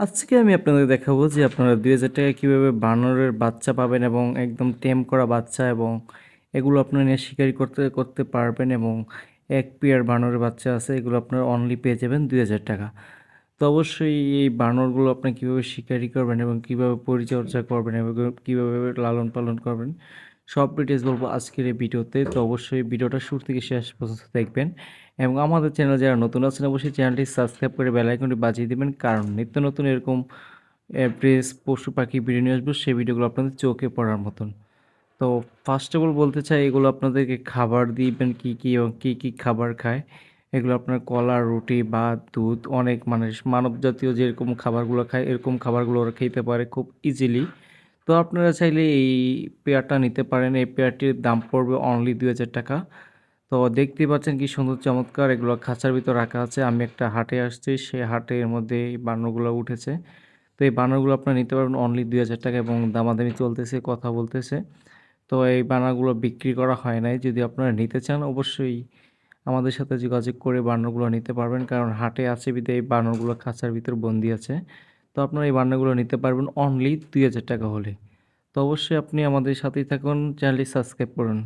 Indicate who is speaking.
Speaker 1: আজকে আমি আপনাদের দেখাবো যে আপনারা দুই হাজার টাকায় কীভাবে বানরের বাচ্চা পাবেন এবং একদম টেম করা বাচ্চা এবং এগুলো আপনারা নিয়ে শিকারি করতে করতে পারবেন এবং এক পেয়ার বানরের বাচ্চা আছে, এগুলো আপনারা অনলি পেয়ে যাবেন দুই হাজার টাকা। তো অবশ্যই এই বানরগুলো আপনি কীভাবে শিকারি করবেন এবং কীভাবে পরিচর্যা করবেন এবং কীভাবে লালন পালন করবেন সব ডিটেলস বলব আজকের এই ভিডিওতে। তো অবশ্যই ভিডিওটা শুরু থেকে শেষ পর্যন্ত দেখবেন এবং আমাদের চ্যানেল যারা নতুন আছেন, অবশ্যই চ্যানেলটি সাবস্ক্রাইব করে বেল আইকনটি বাজিয়ে দেবেন। কারণ নিত্য নতুন এরকম প্রেস পশু পাখি ভিডিও নিয়ে আসব সেই ভিডিওগুলো আপনাদের চোখে পড়ার মতন। তো ফার্স্ট অফ অল বলতে চাই, এগুলো আপনাদেরকে খাবার দিবেন কি কি এবং কী কী খাবার খায়? এগুলো আপনার কলা, রুটি, ভাত, দুধ, অনেক মানুষ মানব জাতীয় যেরকম খাবারগুলো খায়, এরকম খাবারগুলো ওরা খেতে পারে খুব ইজিলি তো আপনারা চাইলে এই পেয়ারটা নিতে পারেন। এই পেয়ারটির দাম পড়বে অনলি দুই হাজার টাকা। তো দেখতেই পাচ্ছেন কি সুন্দর, চমৎকার এগুলো খাঁচার ভিতর রাখা আছে। আমি একটা হাটে আসছি, সেই হাটের মধ্যে এই বানরগুলো উঠেছে। তো এই বানরগুলো আপনারা নিতে পারবেন অনলি দুই হাজার টাকা এবং দামাদামি চলতেছে, কথা বলতেছে। তো এই বানরগুলো বিক্রি করা হয় নাই। যদি আপনারা নিতে চান, অবশ্যই আমাদের সাথে যোগাযোগ করে বানরগুলো নিতে পারবেন। কারণ হাটে আছে বিদে এই বানরগুলো খাঁচার ভিতর বন্দি আছে। তো আপনারা এই বান্নাগুলো নিতে পারবেন অনলি দুই হাজার টাকা হলে। তো অবশ্যই আপনি আমাদের সাথেই থাকুন, চ্যানেলটি সাবস্ক্রাইব করুন।